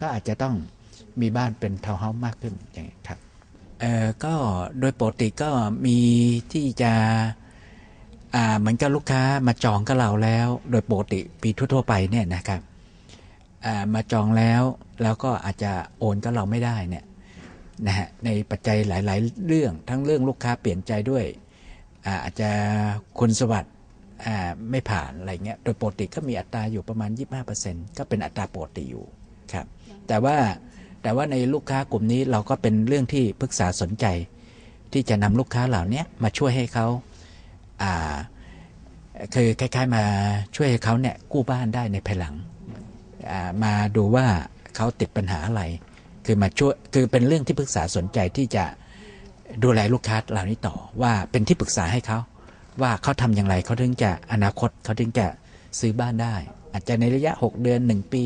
ก็อาจจะต้องมีบ้านเป็นทาวน์เฮาส์มากขึ้นอย่างนี้ครับเอ่อก็โดยปกติก็มีที่จะอ่าเหมือนกับลูกค้ามาจองกับเราแล้ว โดยปกติปีทั่วๆไปเนี่ยนะครับอ่ามาจองแล้วแล้วก็อาจจะโอนกับเราไม่ได้เนี่ยนะฮะในปัจจัยหลาย ๆ เรื่องทั้งเรื่องลูกค้าเปลี่ยนใจด้วยอ่าอาจจะคุณสวัสดิ์อ่าไม่ผ่านอะไรเงี้ยโดยปกติก็มีอัตราอยู่ประมาณ 25%ก็เป็นอัตราปกติอยู่ ครับแต่ว่าแต่ว่าในลูกค้ากลุ่มนี้เราก็เป็นเรื่องที่ปรึกษาสนใจ ที่จะนำลูกค้าเหล่านี้มาช่วยให้เขาอ่าคือคล้าย ๆ มาช่วยให้เขาเนี่ยกู้บ้านได้ในภายหลังมาดูว่าเขาติดปัญหาอะไร คือมาช่วยคือเป็นเรื่องที่ปรึกษาสนใจที่จะดูแลลูกค้าเหล่านี้ต่อ ว่าเป็นที่ปรึกษาให้เขาว่าเขาทำอย่างไรเขาถึงจะอนาคตเขาถึงจะซื้อบ้านได้ อาจจะในระยะ 6 เดือน 1 ปี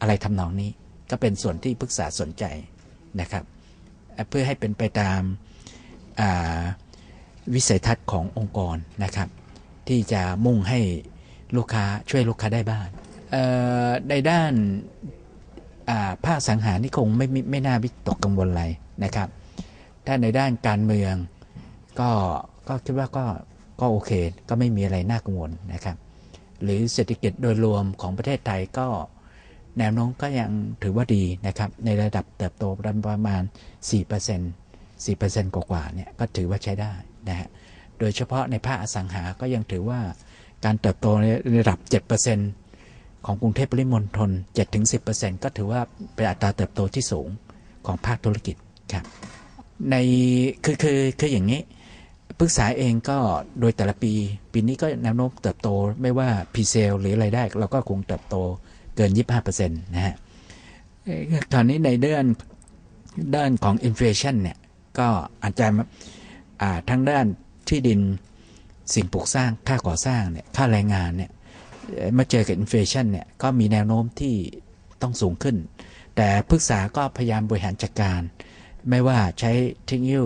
อะไรทำนองนี้ ก็เป็นส่วนที่ปรึกษาสนใจนะครับ เพื่อให้เป็นไปตามาวิสัยทัศน์ขององค์กรนะครับ ที่จะมุ่งให้ลูกค้าช่วยลูกค้าได้บ้านในด้านาภาคสังหารนี่คงไม่ไม่ไม่น่าวิตกกังวลอะไรนะครับ ถ้าในด้านการเมืองก็ก็คิดว่าก็ก็โอเค ก็ไม่มีอะไรน่ากังวลนะครับ หรือเศรษฐกิจโดยรวมของประเทศไทยก็ แนวโน้มก็ยังถือว่าดีนะครับ ในระดับเติบโตประมาณ 4% 4%กว่าๆเนี่ยก็ถือว่าใช้ได้นะฮะ โดยเฉพาะในภาคอสังหา ก็ยังถือว่าการเติบโตในระดับ 7%ของกรุงเทพปริมณฑล 7-10%ก็ถือว่าเป็นอัตราเติบโตที่สูงของภาคธุรกิจครับ ในคือคือคืออย่างนี้ปรึกษาเองก็โดยแต่ละปี ปีนี้ก็แนวโน้มเติบโตไม่ว่าพีเซลหรืออะไรายได้ เราก็คงเติบโต เกิน 25%นะฮะเอ่อตอนนี้ในเดือนด้านของอินฟลชันเนี่ย ก็อาจจะอ่าทั้งด้านที่ดินสิ่งปลูกสร้างค่าก่อสร้างเนี่ยค่าแรงงานเนี่ยมาเจอกับอินฟลชันเนี่ย ก็มีแนวโน้มที่ต้องสูงขึ้น แต่ปรึกษาก็พยายามบริหารจัดการ ไม่ว่าใช้เทคโนโลยี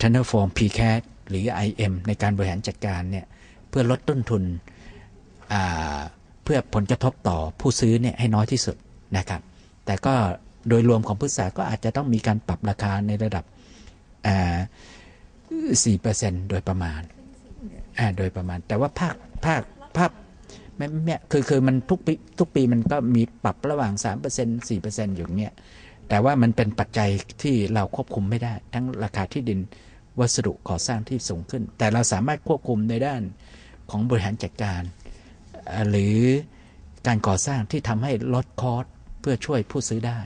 Thunderform PCAT หรือ IM ในการบริหารจัดการเนี่ย เพื่อลดต้นทุนอ่า เพื่อผลกระทบต่อผู้ซื้อเนี่ยให้น้อยที่สุดนะครับ แต่ก็โดยรวมของพฤกษาก็อาจจะต้องมีการปรับราคาในระดับอ่า4%โดยประมาณโดยประมาณ แต่ว่าภาคภาคภาคไม่ไม่คือคือมันทุกปีทุกปีมันก็มีปรับระหว่าง3% 4%อยู่เนี้ยแต่ว่ามันเป็นปัจจัยที่เราควบคุมไม่ได้ ทั้งราคาที่ดินวัสดุก่อสร้างที่สูงขึ้น แต่เราสามารถควบคุมในด้านของบริหารจัดการ หรือการก่อสร้างที่ทำให้ลดคอสเพื่อช่วยผู้ซื้อได้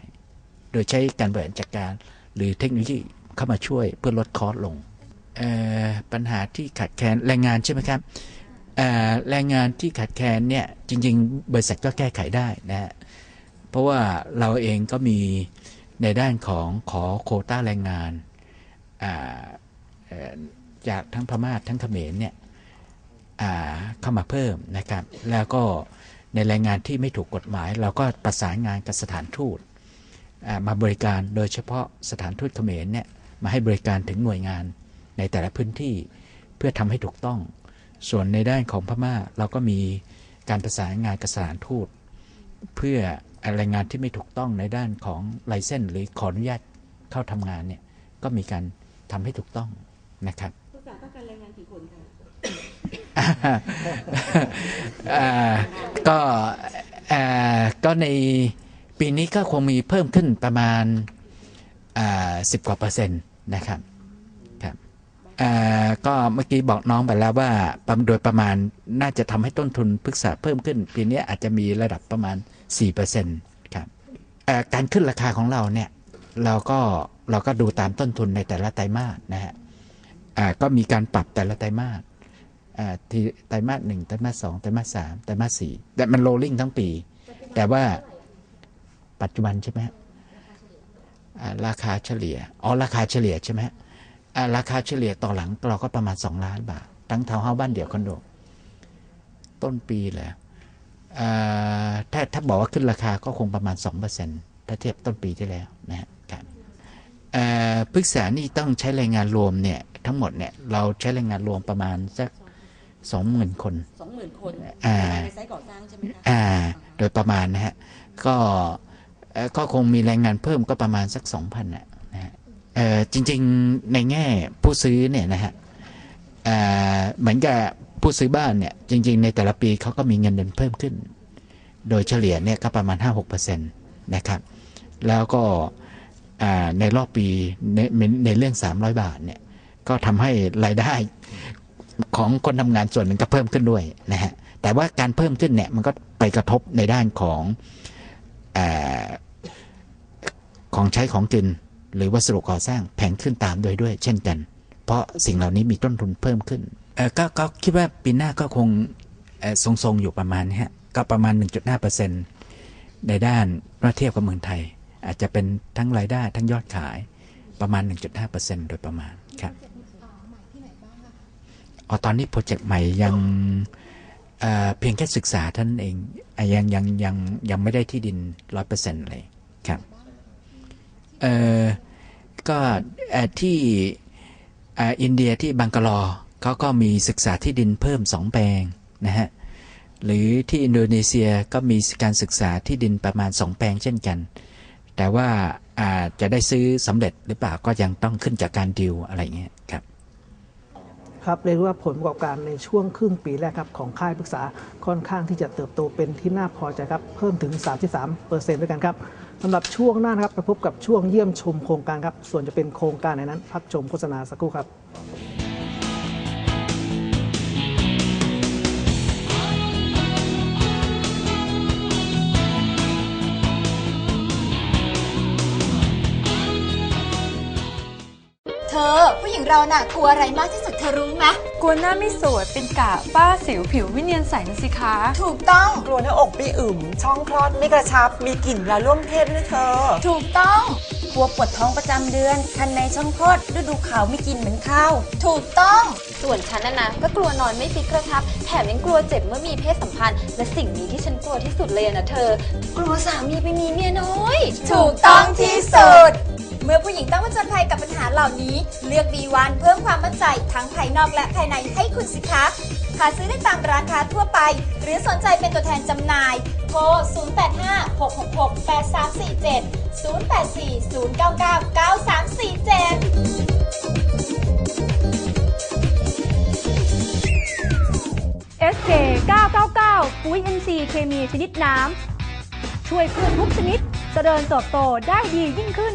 โดยใช้การบริหารจัดการ หรือเทคโนโลยีเข้ามาช่วยเพื่อลดคอสลงปัญหาที่ขาดแคลนแรงงานใช่ไหมครับแรงงานที่ขาดแคลนเนี่ยจริง ๆ บริษัทก็แก้ไขได้นะฮะเพราะว่าเราเองก็มีในด้านของขอโคต้าแรงงานจากทั้งพม่าทั้งเขมรเนี่ย เข้ามาเพิ่มนะครับ แล้วก็ในแรงงานที่ไม่ถูกกฎหมาย เราก็ประสานงานกับสถานทูตมาบริการโดยเฉพาะสถานทูตเขมรเนี่ยมาให้บริการถึงหน่วยงานในแต่ละพื้นที่เพื่อทำให้ถูกต้อง ส่วนในด้านของพม่าเราก็มีการประสานงานกับสถานทูต เพื่อแรงงานที่ไม่ถูกต้องในด้านของไลเซนหรือขออนุญาตเข้าทำงานเนี่ยก็มีการทำให้ถูกต้องนะครับ ก็ก็ในปีนี้ก็คงมีเพิ่มขึ้นประมาณสิบกว่าเปอร์เซ็นต์นะครับครับก็เมื่อกี้บอกน้องไปแล้วว่าโดยประมาณน่าจะทำให้ต้นทุนพฤกษาเพิ่มขึ้น ปีนี้อาจจะมีระดับประมาณ4%ครับเอ่อการขึ้นราคาของเราเนี่ยเราก็เราก็ดูตามต้นทุนในแต่ละไตรมาสนะฮะก็มีการปรับแต่ละไตรมาสอ่าที่ ไตรมาสหนึ่งไตรมาสสองไตรมาสสามไตรมาสสี่แต่มันโรลลิ่งทั้งปี แต่ว่าปัจจุบันใช่ไหมราคาเฉลี่ยอ๋อราคาเฉลี่ยใช่ไหมราคาเฉลี่ยต่อหลังเราก็ประมาณ 2 ล้านบาท ทั้งทาวน์เฮาบ้านเดี่ยวคอนโด ต้นปีเลยถ้าถ้าบอกว่าขึ้นราคาก็คงประมาณ 2%ถ้าเทียบต้นปีที่แล้วนะครับเอ่อพฤกษานี่ต้องใช้แรงงานรวมเนี่ยทั้งหมดเนี่ยเราใช้แรงงานรวมประมาณสัก สองหมื่นคนสองหมื่นคนอ่าในไซต์ก่อสร้างใช่ไหมคะอ่า โดยประมาณนะฮะ ก็เอ่อก็คงมีแรงงานเพิ่มก็ประมาณสักสองพันนะนะฮะเอ่อจริง ๆ ในแง่ผู้ซื้อเนี่ยนะฮะเอ่อเหมือนกับผู้ซื้อบ้านเนี่ย จริง ๆ ในแต่ละปีเขาก็มีเงินเดือนเพิ่มขึ้น โดยเฉลี่ยเนี่ยก็ประมาณ 5-6%นะครับ แล้วก็อ่าในรอบปีในในในเรื่อง 300 บาทเนี่ย ก็ทำให้รายได้ ของคนทำงานส่วนหนึ่งก็เพิ่มขึ้นด้วยนะฮะแต่ว่าการเพิ่มขึ้นเนี่ยมันก็ไปกระทบในด้านของอของใช้ของกิน หรือวัสดุก่อสร้างแพงขึ้นตามโดยด้วย เช่นกัน เพราะสิ่งเหล่านี้มีต้นทุนเพิ่มขึ้นก็ก็คิดว่าปีหน้าก็คงทรงๆอยู่ประมาณนี้ฮะก็ประมาณ 1.5%ในด้านเมื่อเทียบกับเมืองไทย อาจจะเป็นทั้งรายได้ทั้งยอดขายประมาณ 1.5%โดยประมาณครับ อ๋อตอนนี้โปรเจกต์ใหม่ยังเเพียงแค่ศึกษาท่านเองยังยังยังยังไม่ได้ที่ดินร้อยเปอร์เซ็นต์เลยครับเออก็ที่อินเดียที่บังกลอเขาก็มีศึกษาที่ดินเพิ่มสองแปลงนะฮะหรือที่อินโดนีเซียก็มีการศึกษาที่ดินประมาณสองแปลงเช่นกัน แต่ว่าอาจจะได้ซื้อสำเร็จหรือเปล่าก็ยังต้องขึ้นจากการดิวอะไรเงี้ยครับ ครับเรียกว่าผลประกอบการในช่วงครึ่งปีแรกครับของค่ายปรึกษาค่อนข้างที่จะเติบโตเป็นที่น่าพอใจครับเพิ่มถึง 33เปอร์เซ็นต์ด้วยกันครับสำหรับช่วงหน้านะครับไปพบกับช่วงเยี่ยมชมโครงการครับส่วนจะเป็นโครงการไหนนั้น พักชมโฆษณาสักครู่ครับ เธอ ผู้หญิงเราน่ะกลัวอะไรมากที่สุดเธอรู้ไหมกลัวหน้าไม่สวยเป็นกะฝ้าสิวผิวไม่เนียนใสนะสิคะ ถูกต้อง กลัวหน้าอกไม่อึมช่องคลอดไม่กระชับ มีกลิ่นเวลาร่วมเพศด้วยเธอ ถูกต้องกลัวปวดท้องประจำเดือน คันในช่องคลอดฤดูขาวไม่กินเหมือนข้าว ถูกต้อง ส่วนฉันนะนะก็กลัวนอนไม่ฟิตกระชับ แถมยังกลัวเจ็บเมื่อมีเพศสัมพันธ์ และสิ่งนี้ที่ฉันกลัวที่สุดเลยอะนะเธอ กลัวสามีไปมีเมียน้อย ถูกต้องที่สุด เมื่อผู้หญิงต้องผจญภัยกับปัญหาเหล่านี้ เลือก B1 เพิ่มความมั่นใจทั้งภายนอกและภายในให้คุณสิคะหาซื้อได้ตามร้านค้าทั่วไป หรือสนใจเป็นตัวแทนจำหน่าย โทร 0856668347 0840999347 SK 999ปุ๋ย NC เคมีชนิดน้ำ ช่วยพืชทุกชนิดเจริญเติบโตได้ดียิ่งขึ้น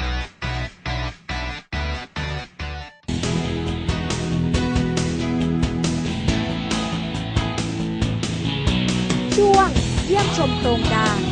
ชมโครงการ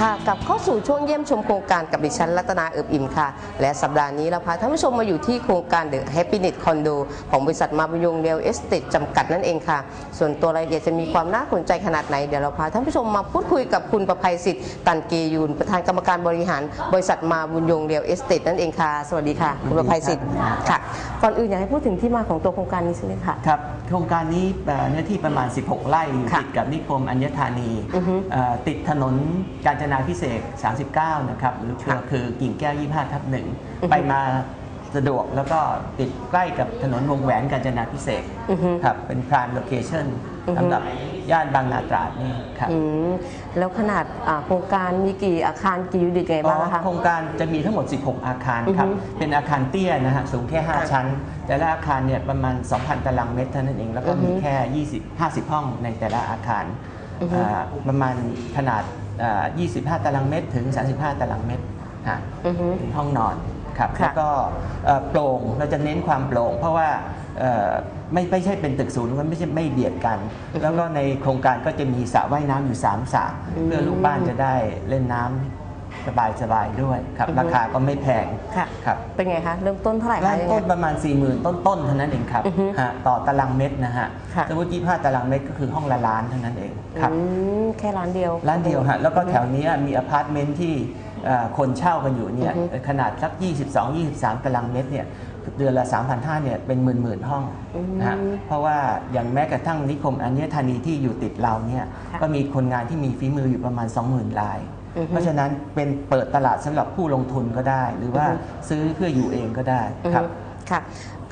ค่ะกลับเข้าสู่ช่วงเยี่ยมชมโครงการกับดิฉันรัตนาเอิบอิ่มค่ะ และสัปดาห์นี้เราพาท่านผู้ชมมาอยู่ที่โครงการ The Happiness Condo ของบริษัทมาบุญยงเรียลเอสเตทจำกัดนั่นเองค่ะ ส่วนตัวรายละเอียดจะมีความน่าสนใจขนาดไหน เดี๋ยวเราพาท่านผู้ชมมาพูดคุยกับคุณประภัยสิทธิ์ตันเกยูนประธานกรรมการบริหาร บริษัทมาบุญยงเรียลเอสเตทนั่นเองค่ะ สวัสดีค่ะคุณประภัยสิทธิ์ค่ะก่อนอื่นอยากให้พูดถึงที่มาของตัวโครงการนี้ใช่ไหมคะครับโครงการนี้เอ่อเนื้อที่ประมาณ 16 ไร่อยู่ค่ะติดกับนิคมอัญธานีอือฮึเอ่อติดถนนกาญจนาพิเศษก39 นะครับ หรือคือค่ะคือกิ่งแก้ว 25 ทับหนึ่งอือฮึไปมาสะดวกแล้วก็ติดใกล้กับถนนวงแหวนกาญจนาพิเศษกอือฮึครับเป็นพรานโลเคชั่นอือฮึสำหรับย่านบางนาตราดนี่ครับอืมแล้วขนาดอ่าโครงการมีกี่อาคารกี่ยูนิตไงบ้างอะคะโครงการจะมีทั้งหมด 16 อาคารครับอือฮึเป็นอาคารเตี้ยนะฮะสูงแค่ค่ะ5ชั้น แต่ละอาคารเนี่ยประมาณ 2,000 ตารางเมตรเท่านั้นเอง แล้วก็อือฮึมีแค่ 20 50 ห้องในแต่ละอาคารอือฮึอ่าประมาณขนาดอ่า 25 ตารางเมตรถึง 35 ตารางเมตรฮะอือฮึเป็นห้องนอนครับค่ะแล้วก็เอ่อโปร่งเราจะเน้นความโปร่ง เพราะว่าเอ่อไม่ไม่ใช่เป็นตึกศูนย์มันไม่ใช่ไม่เบียดกัน แล้วก็ในโครงการก็จะมีสระว่ายน้ำอยู่3สระเพื่อลูกบ้านจะได้เล่นน้ำ สบายๆด้วยครับอือฮึราคาก็ไม่แพงค่ะครับเป็นไงคะเริ่มต้นเท่าไหร่คะเริ่มยังไงต้นประมาณ 4 0,000 ต้นๆเท่านั้นเองครับอือฮึฮะต่อตารางเมตรนะฮะค่ะสมมติ25ตารางเมตรก็คือห้องละล้านเท่านั้นเองครับอืมแค่ร้านเดียวร้านเดียวฮะแล้วก็แถวเนี้ยมีอพาร์ตเมนต์ที่เอ่อคนเช่ากันอยู่เนี่ยอือฮึขนาดสัก 22-23 ตารางเมตรเนี่ยเดือนละ 3,500เนี่ยเป็นหมื่นๆห้องนะฮะเพราะว่าอย่างแม้กระทั่งนิคมอัญธานีที่อยู่ติดเราเนี่ยค่ะก็มีคนงานที่มีฝีมืออยู่ประมาณ 20,000รายอือฮึ เพราะฉะนั้นเป็นเปิดตลาดสำหรับผู้ลงทุนก็ได้ หรือว่าอือฮึซื้อเพื่ออยู่เองก็ได้ครับอือฮึค่ะ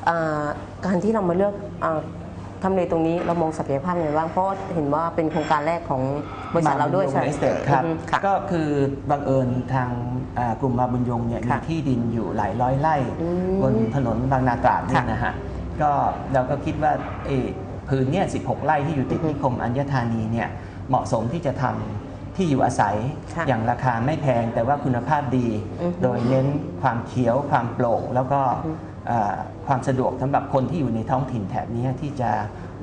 อ่าการที่เรามาเลือกอ่าทำเลตรงนี้เรามองศักยภาพยังไงบ้างเพราะเห็นว่าเป็นโครงการแรกของบริษัทเราด้วยใช่ไหมเอสเตครับอือฮึค่ะก็คือบังเอิญทางอ่ากลุ่มมาบุญยงเนี่ยมีค่ะที่ดินอยู่หลายร้อยไร่อืมบนถนนบางนาตราดเนี่ยค่ะนะฮะก็เราก็คิดว่าเออพื้นเนี่ย16 ไร่ที่อยู่ติดอือฮึนิคมอัญธานีเนี่ยเหมาะสมที่จะทำ ที่อยู่อาศัยค่ะอย่างราคาไม่แพงแต่ว่าคุณภาพดี อือฮึโดยเน้นความเขียวความโปร่งแล้วก็อือฮึอ่าความสะดวกสำหรับคนที่อยู่ในท้องถิ่นแถบนี้ที่จะ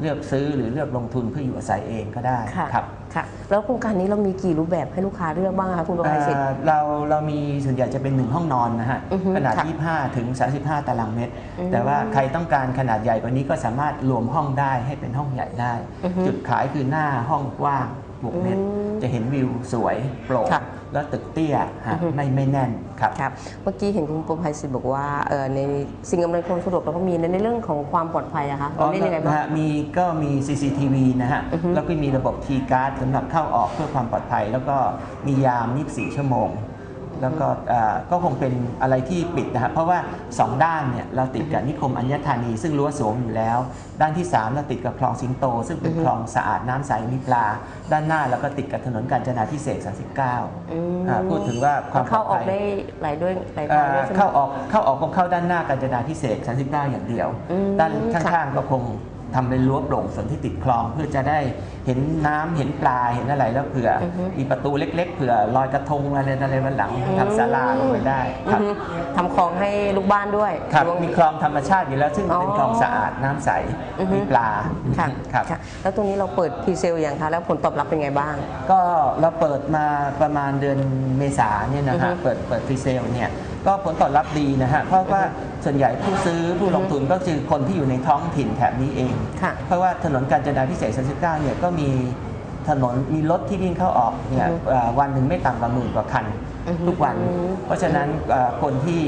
เลือกซื้อหรือเลือกลงทุนเพื่ออยู่อาศัยเองก็ได้ค่ะ ครับ ค่ะ แล้วโครงการนี้เรามีกี่รูปแบบให้ลูกค้าเลือกบ้างคะคุณประภัยศิษย์เอ่อเราเรามีส่วนใหญ่จะเป็นหนึ่งห้องนอนนะฮะ อือฮึขนาด ค่ะ25 ถึง 35 ตารางเมตร อืมแต่ว่าใครต้องการขนาดใหญ่กว่านี้ก็สามารถรวมห้องได้ให้เป็นห้องใหญ่ได้ อือฮึจุดขายคือหน้าห้องกว้าง บวกเมตรอืมจะเห็นวิวสวยโปร่งค่ะแล้วตึกเตี้ยฮะอือฮึไม่ไม่แน่นครับครับ เมื่อกี้เห็นคุณประภัยศิษย์บอกว่าเอ่อในสิ่งอำนวยความสะดวกเราก็มีในเรื่องของความปลอดภัยอะคะเราเล่นยังไงบ้างนะฮะมีก็มี CCTV นะฮะอือฮึแล้วก็มีระบบ T card สำหรับเข้าออกเพื่อความปลอดภัย แล้วก็มียาม 24 ชั่วโมง แล้วก็เอ่อก็คงเป็นอะไรที่ปิดนะฮะเพราะว่า 2 ด้านเนี่ยเราติดกับนิคมอัญธานี ซึ่งรั้วสวมอยู่แล้ว ด้านที่ 3 เราติดกับคลองสิงโต ซึ่งเป็นอือฮึคลองสะอาดน้ำใสมีปลา ด้านหน้าเราก็ติดกับถนนกาญจนาพิเศษก39อืมอ่าพูดถึงว่าความปลเข้าอดออกภัยได้หลายด้วยหลายเอ่ทางอด้วยใช่ไหมเข้าออกเข้าออกคงเข้าด้านหน้ากาญจนาพิเศษก39อย่างเดียวอืมด้านค่ะข้างๆก็คง ทำเป็นรั้วโปร่งส่วนที่ติดคลอง เพื่อจะได้เห็นน้ำเห็นปลาเห็นอะไรแล้วเผื่อออฮึมีประตูเล็ก ๆ เผื่อลอยกระทงอะไรอะไรวันหลังทำศาลาลงไปได้ครับอือฮึทำของให้ลูกบ้านด้วยครับรวมีคลองธรรมชาติอยู่แล้ว ซึ่งอ๋อเป็นคลองสะอาดน้ำใสอือฮึมีปลาค่ะครับค่ะแล้วตรงนี้เราเปิดพรีเซลอย่างคะแล้วผลตอบรับเป็นไงบ้าง ก็เราเปิดมาประมาณเดือนเมษาเนี่ยนะอือฮะฮึเปิดเปิดฟรีเซลเนี่ย ก็ผลตอบรับดีนะฮะเพราะว่าส่วนใหญ่ผู้ซื้อผู้ลงทุนก็คือคนที่อยู่ในท้องถิ่นแถบนี้เอง ค่ะ เพราะว่าถนนกาญจนาพิเศษ39เนี่ยก็มีถนนมีรถที่วิ่งเข้าออกเนี่ยอือฮึเอ่อวันหนึ่งไม่ต่ำกว่าหมื่นกว่าคันอือฮึทุกวันอืมเพราะฉะนั้นเอ่อคนที่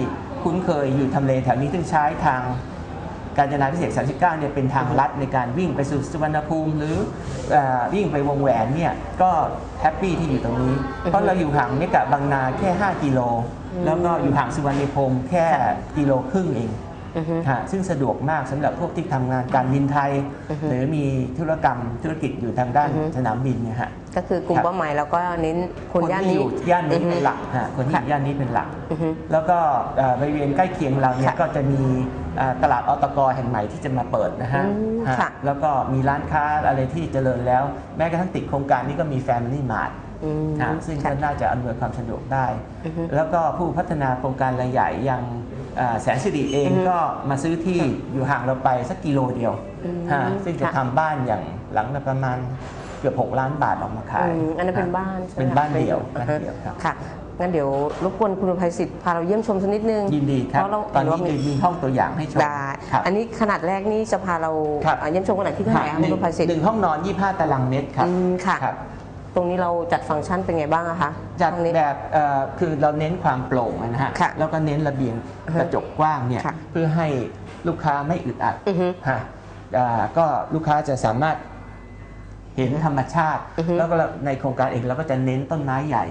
คุ้นเคยอยู่ทำเลแถวนี้ซึ่งใช้ทาง กาญจนาพิเศษ 39 เนี่ยเป็นทางลัดในการวิ่งไปสู่สุวรรณภูมิ หรือเอ่อวิ่งไปวงแหวนเนี่ยก็แฮปปี้ที่อยู่ตรงนี้ เพราะเราอยู่ห่างเมกะบางนาแค่ 5 กิโล แล้วก็อยู่ห่างสุวรรณภูมิแค่กิโลครึ่งเองอือฮึฮะซึ่งสะดวกมากสำหรับพวกที่ทำงานการบินไทยอือฮึหรือมีธุรกรรมธุรกิจอยู่ทางด้านอือฮึสนามบินเนี่ยฮะก็คือกลุ่มครับเป้าหมายเราก็เน้นคนย่านที่นี้อยู่ย่านนี้อือฮึเป็นหลักฮะคนที่อค่ะยู่ย่านนี้เป็นหลักอือฮึแล้วก็เอ่อบริเวณใกล้เคียงเราเนี่ยค่ะก็จะมีเอ่อตลาดอตกแห่งใหม่ที่จะมาเปิดนะฮะอืมฮะค่ะ แล้วก็มีร้านค้าอะไรที่เจริญแล้ว แม้กระทั่งติดโครงการนี้ก็มี Family Mart อืมฮะซึ่งก็ค่ะ น่าจะอำนวยความสะดวกได้ อือฮึแล้วก็ผู้พัฒนาโครงการรายใหญ่อย่างเอ่อแสนสิริเองอือฮึก็มาซื้อที่อยู่ห่างเราไปสักกิโลเดียวอืมฮะซึ่งจะค่ะทำบ้านอย่างหลังละประมาณเกือบ 6 ล้านบาทออกมาขายอืมอันนั้นเป็นบ้านใช่ไหมเป็นคะบ้านเดี่ยวอ่าบ้านฮะเดี่ยวครับ ค่ะ งั้นเดี๋ยวรบกวนคุณภัยศิษย์พาเราเยี่ยมชมสักนิดนึงยินดีครับ เพราะเราตอนเห็ว่านี้มีมีห้องตัวอย่างให้ชมได้ครับอันนี้ขนาดแรกนี่จะพาเราครับอ่าเยี่ยมชมขนาดที่เท่าไหร่คะหนึ่คุงณภัยศิษย์หนึ่งห้องนอน 25 ตารางเมตรครับอืมค่ะครับตรงนี้เราจัดฟังก์ชันเป็นไงบ้างอะคะจัดห้องนี้แบบเอ่อคือเราเน้นความโปร่งนะฮะค่ะแล้วก็เน้นระเบียงอือฮึกระจกกว้างเนี่ยค่ะเพื่อให้ลูกค้าไม่อึดอัดอือฮึฮะอ่าก็ลูกค้าจะสามารถเห็นธรรมชาติอือฮึแล้วก็ในโครงการเองเราก็จะเน้นต้นไม้ใหญ่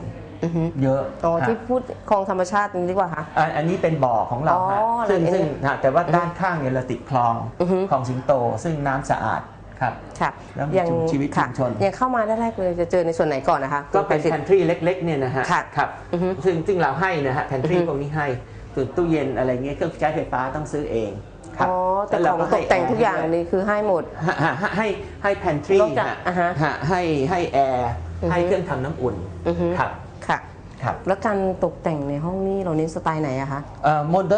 อือฮึ เยอะอ๋อฮะ ที่พูดคลองธรรมชาตินี้ดีกว่าคะอันอันนี้เป็นบ่อของเราอ๋อฮะซึ่งอันนี้ซึ่งฮะแต่ว่าอือฮึด้านข้างเนี่ยเราติดคลองอือฮึ คลองสิงโต ซึ่งน้ำสะอาดครับ ค่ะแล้วมียังชีวิตค่ะชุมชนยังเข้ามาได้แรกเลยจะเจอในส่วนไหนก่อนนะคะก็เป็นคุณแพภัยศิษนย์ทรีเล็กๆเนี่ยนะฮะค่ะครับอือฮึซึ่งซึ่งเราให้นะฮะแพนทรีอือฮึ พวกนี้ให้ส่วนตู้เย็นอะไรเงี้ยเครื่องใช้ไฟฟ้าต้องซื้อเองครับอ๋อแต่ล้วของเราตกแต่งให้ทุกอย่างให้นี่คือให้หมด ฮะฮะฮะให้ให้แพนทรีนอกจากอ่าฮะให้ให้แอร์อือฮึให้เครื่องทำน้ำอุ่นอือฮึ ครับค่ะครับ แล้วการตกแต่งในห้องนี้เราเน้นสไตล์ไหนอะคะโมเด